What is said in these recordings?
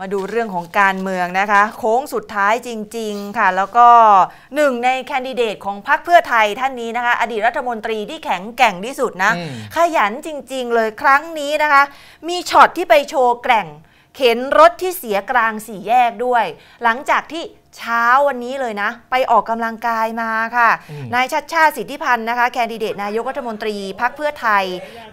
มาดูเรื่องของการเมืองนะคะ โค้งสุดท้ายจริง ๆ ค่ะ แล้วก็หนึ่งในแคนดิเดตของพรรคเพื่อไทยท่านนี้นะคะ อดีตรัฐมนตรีที่แข็งแกร่งที่สุดนะอืมขยันจริง ๆ เลยครั้งนี้นะคะ มีช็อตที่ไปโชว์แกร่ง เข็นรถที่เสียกลางสี่แยกด้วย หลังจากที่ เช้าวันนี้เลยนะ ไปออกกำลังกายมาค่ะอืมนายชัดชาติสิทธิพันธ์นะคะแคนดิเดตนายกรัฐมนตรีพักเพื่อไทย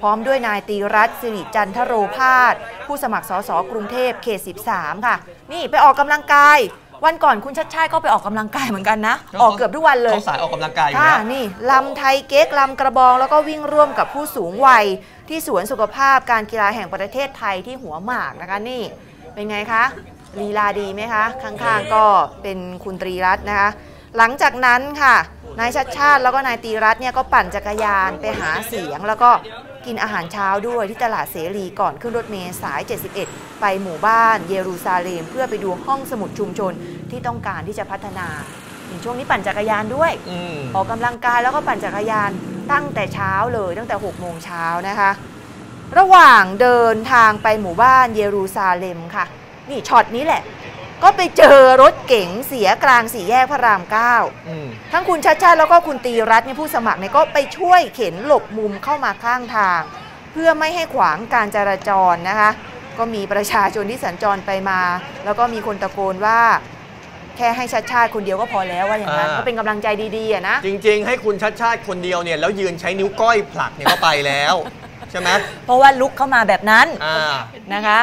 พร้อมด้วยนายตีรัตน์สิริจันทโรพาสผู้สมัครสสกรุงเทพเขต 13 ค่ะ นี่ไปออกกำลังกาย วันก่อนคุณชัดชาติก็ไปออกกำลังกายเหมือนกันนะ ออกเกือบทุกวันเลยเขาสายออกกำลังกายอยู่ค่ะแล้วนี่ลำไทยเก๊กลำกระบองแล้วก็วิ่งร่วมกับผู้สูงวัย ที่สวนสุขภาพการกีฬาแห่งประเทศไทยที่หัวหมากนะคะนี่เป็นไงคะ ลีลาดีไหมคะ ข้างๆก็เป็นคุณตรีรัตน์นะคะ หลังจากนั้นค่ะ นายชัดชาติแล้วก็นายตรีรัตน์เนี่ยก็ปั่นจักรยานไปหาเสียง แล้วก็กินอาหารเช้าด้วยที่ตลาดเสรีก่อนขึ้นรถเมล์สาย 71 ไปหมู่บ้านเยรูซาเล็ม เพื่อไปดูห้องสมุดชุมชนที่ต้องการที่จะพัฒนาในช่วงนี้ปั่นจักรยานด้วยอืมออกกำลังกายแล้วก็ปั่นจักรยานตั้งแต่เช้าเลยตั้งแต่6โมงเช้านะคะ ระหว่างเดินทางไปหมู่บ้านเยรูซาเล็มค่ะ นี่ช็อตนี้แหละ ก็ไปเจอรถเก๋งเสียกลางสี่แยกพระรามเก้าอืมทั้งคุณชัดชาติแล้วก็คุณตีรัตน์เนี่ยผู้สมัครเนี่ยก็ไปช่วยเข็นหลบมุมเข้ามาข้างทาง เพื่อไม่ให้ขวางการจราจรนะคะ ก็มีประชาชนที่สัญจรไปมา แล้วก็มีคนตะโกนว่า แค่ให้ชัดชาติคนเดียวก็พอแล้วว่าอย่างนั้นอ่าก็เป็นกำลังใจดีๆอะนะ จริง ๆ ให้คุณชัดชาติคนเดียวเนี่ยแล้วยืนใช้นิ้วก้อยผลักเนี่ยก็ไปแล้ว ใช่ไหมเพราะว่าลุกเข้ามาแบบนั้นอ่า นะคะ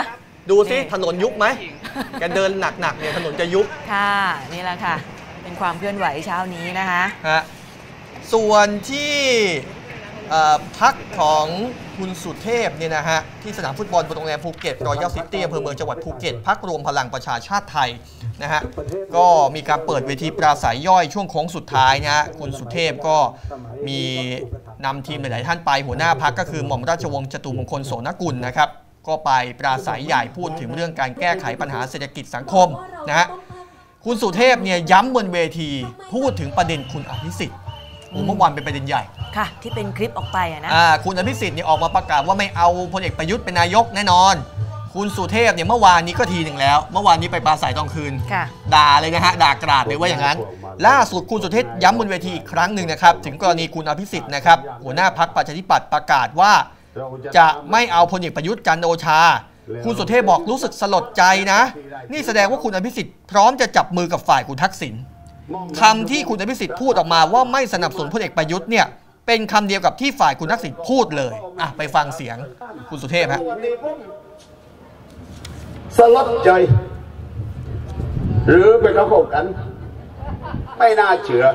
ดูสินี่ถนนยุบไหมแกเดินหนักๆเนี่ยถนนจะยุบค่ะนี่แหละค่ะ เป็นความเคลื่อนไหวเช้านี้นะคะฮะส่วนที่เอ่อพักของคุณสุเทพเนี่ยนะฮะที่สนามฟุตบอลบนโรงแรมภูเก็ตรอยัลซิตี้อำเภอเมืองจังหวัดภูเก็ตพักรวมพลังประชาชาติไทยนะฮะก็มีการเปิดเวทีปราศัยย่อยช่วงโค้งสุดท้ายนะฮะคุณสุเทพก็มีนำทีมหลาย ๆ ท่านไปหัวหน้าพักก็คือหม่อมราชวงศ์จตุมงคลโสนกุลนะครับ ก็ไปปราศัยใหญ่พูดถึงเรื่องการแก้ไขปัญหาเศรษฐกิจสังคมนะฮะคุณสุเทพเนี่ยย้ำบนเวที พูดถึงประเด็นคุณอภิสิทธิ์โอ้เมื่อวานเป็นประเด็นใหญ่ค่ะ ที่เป็นคลิปออกไปอะนะอ่าคุณอภิสิทธิ์เนี่ยออกมาประกาศว่าไม่เอาพลเอกประยุทธ์เป็นนายกแน่นอน คุณสุเทพเนี่ยเมื่อวานนี้ก็ทีหนึ่งแล้ว เมื่อวานนี้ไปปราศัยตอนคืนค่ะด่าเลยนะฮะด่ากราดเลยว่าอย่างนั้น ล่าสุดคุณสุเทพย้ำบนเวทีอีกครั้งหนึ่งนะครับถึงกรณีคุณอภิสิทธิ์นะครับหัวหน้าพักประชาธิปัตย์ประกาศว่า จะไม่เอาพลเอกประยุทธ์จันทร์โอชา คุณสุเทพบอกรู้สึกสลดใจนะ นี่แสดงว่าคุณอภิสิทธิ์พร้อมจะจับมือกับฝ่ายคุณทักษิณคำที่คุณอภิสิทธิ์พูดออกมาว่าไม่สนับสนุนพลเอกประยุทธ์เนี่ยเป็นคำเดียวกับที่ฝ่ายคุณทักษิณพูดเลยอะไปฟังเสียงคุณสุเทพฮะสลดใจ หรือเป็นกระโปงกัน ไม่น่าเชื่อ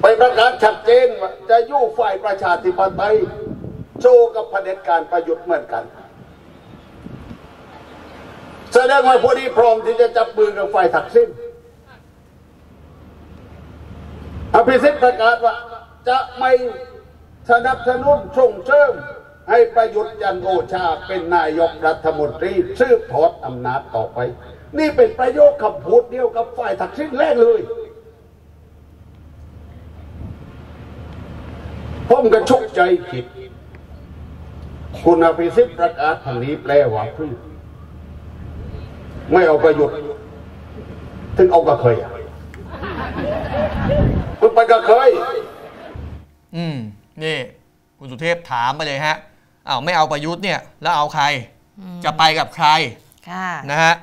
ไปประกาศชัดเจนว่าจะอยู่ฝ่ายประชาธิปไตย โชว์กับเผด็จการประยุทธ์เหมือนกัน แสดงว่าพอดีพร้อมที่จะจับมือกับฝ่ายทักษิณอภิสิทธิ์ประกาศว่าจะไม่สนับสนุนส่งเสริมให้ประยุทธ์จันโอชาเป็นนายกรัฐมนตรีสืบทอดอำนาจต่อไป นี่เป็นประโยคคำพูดเดียวกับฝ่ายทักษิณแรกเลยผมก็ชุกใจผิด คุณอภิสิทธิ์ประกาศทางนี้แปลว่าเพื่อไม่เอาประโยชน์ถึงเอากระเคยอะคุณไปกระเคย อืม นี่ คุณสุเทพถามไปเลยฮะอ้าวไม่เอาประยุทธ์เนี่ย แล้วเอาใคร จะไปกับใครค่ะนะฮะ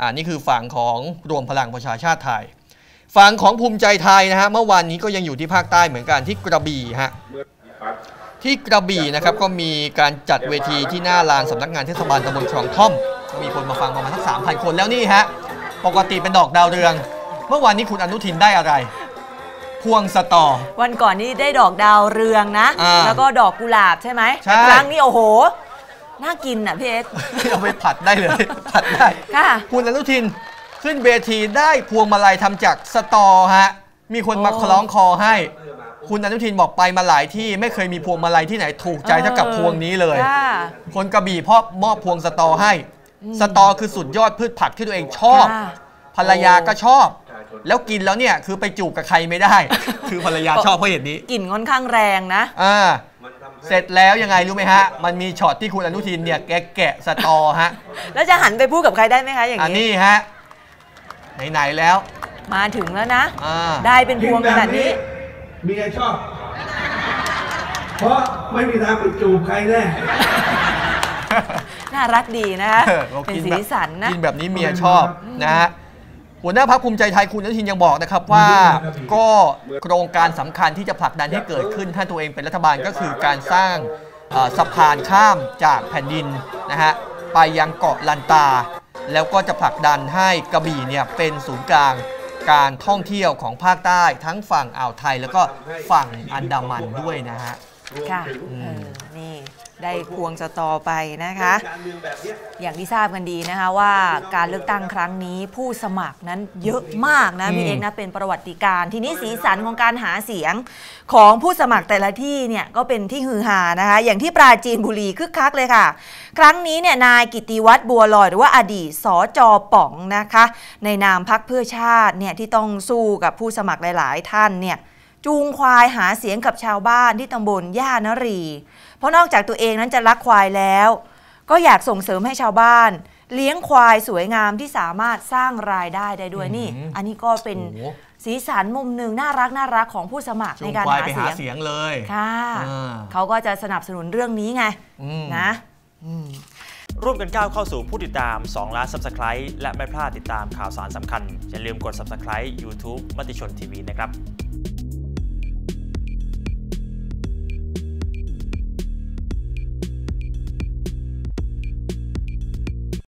อ่านี่คือฝั่งของรวมพลังประชาชาติไทยฝั่งของภูมิใจไทยนะฮะเมื่อวานนี้ก็ยังอยู่ที่ภาคใต้เหมือนกันที่กระบี่ฮะ ที่กระบี่นะครับก็มีการจัดเวทีที่หน้าลานสำนักงานเทศบาลตำบลคลองท่อมก็มีคนมาฟังประมาณสักสามพันคนแล้วนี่ฮะปกติเป็นดอกดาวเรือง เมื่อวานนี้คุณอนุทินได้อะไร พวงสตอ วันก่อนนี่ได้ดอกดาวเรืองนะ อ่าแล้วก็ดอกกุหลาบใช่ไหมใช่ แต่ครั้งนี้โอ้โห น่ากินอะพี่เอ็กซ์ เอาไปผัดได้เลย ผัดได้ค่ะ คุณอนุทินขึ้นเวทีได้พวงมาลัยทำจากสตอฮะมีคนมาโอ้คล้องคอให้ คุณอนุทินบอกไปมาหลายที่ไม่เคยมีพวงมาลัยที่ไหนถูกใจเท่ากับพวงนี้เลย ค่ะคนกระบี่พ่อมอบพวงสตอให้ สตอคือสุดยอดพืชผักที่ตัวเองชอบ ค่ะภรรยาก็ชอบ แล้วกินแล้วเนี่ยคือไปจูบกับใครไม่ได้ คือภรรยาชอบเพราะเหตุนี้ กลิ่นค่อนข้างแรงนะ อ่าเสร็จแล้วยังไงรู้ไหมฮะ มันมีช็อตที่คุณอนุทินเนี่ยแกแกะสตอฮะแล้วจะหันไปพูดกับใครได้ไหมคะอย่างอันนี้นี้ฮะไหนๆแล้วมาถึงแล้วนะ อ่าได้เป็นพวงขนาดนี้ เมียชอบ เพราะไม่มีทางไปจูบใครแน่น่ารักดีนะคะเออราเป็นกิสีแบบสันนะกินแบบนี้เมียชอบนะฮะหัวหน้าพักภูมิใจไทยคุณอนุทินยังบอกนะครับว่าก็โครงการสำคัญที่จะผลักดันให้เกิดขึ้นถ้าตัวเองเป็นรัฐบาลก็คือการสร้างเอ่อสะพานข้ามจากแผ่นดินนะฮะไปยังเกาะลันตา แล้วก็จะผลักดันให้กระบี่เนี่ยเป็นศูนย์กลาง การท่องเที่ยวของภาคใต้ทั้งฝั่งอ่าวไทยแล้วก็ฝั่งอันดามันด้วยนะฮะ ค่ะเออนี่ ได้ควงสตอไปนะคะ อย่างที่ทราบกันดีนะคะว่าการเลือกตั้งครั้งนี้ผู้สมัครนั้นเยอะมากนะอืมพี่เอกนะเป็นประวัติการณ์ทีนี้สีสันของการหาเสียงของผู้สมัครแต่ละที่เนี่ยก็เป็นที่ฮือฮานะคะ อย่างที่ปราจีนบุรีคึกคักเลยค่ะ ครั้งนี้เนี่ยนายกิติวัตรบัวลอยหรือว่าอดีตสจป๋องนะคะ ในนามพักเพื่อชาติเนี่ยที่ต้องสู้กับผู้สมัครหลาย ๆ ท่านเนี่ย จูงควายหาเสียงกับชาวบ้านที่ตำบลย่านรี เพราะนอกจากตัวเองนั้นจะรักควายแล้ว ก็อยากส่งเสริมให้ชาวบ้าน เลี้ยงควายสวยงามที่สามารถสร้างรายได้ได้ด้วยนี่อืมอันนี้ก็เป็นโอ้โหสีสันมุมหนึ่งน่ารักน่ารักของผู้สมัครจูในงการควายหาไปเสีหายงเสียงเลยค่ะอ่าเขาก็จะสนับสนุนเรื่องนี้ไงอืมนะร่วมกันก้าวเข้าสู่ผู้ติดตาม 2 ล้าน Subscribe และไม่พลาดติดตามข่าวสารสำคัญ อย่าลืมกด Subscribe YouTube มติชนทีวีนะครับ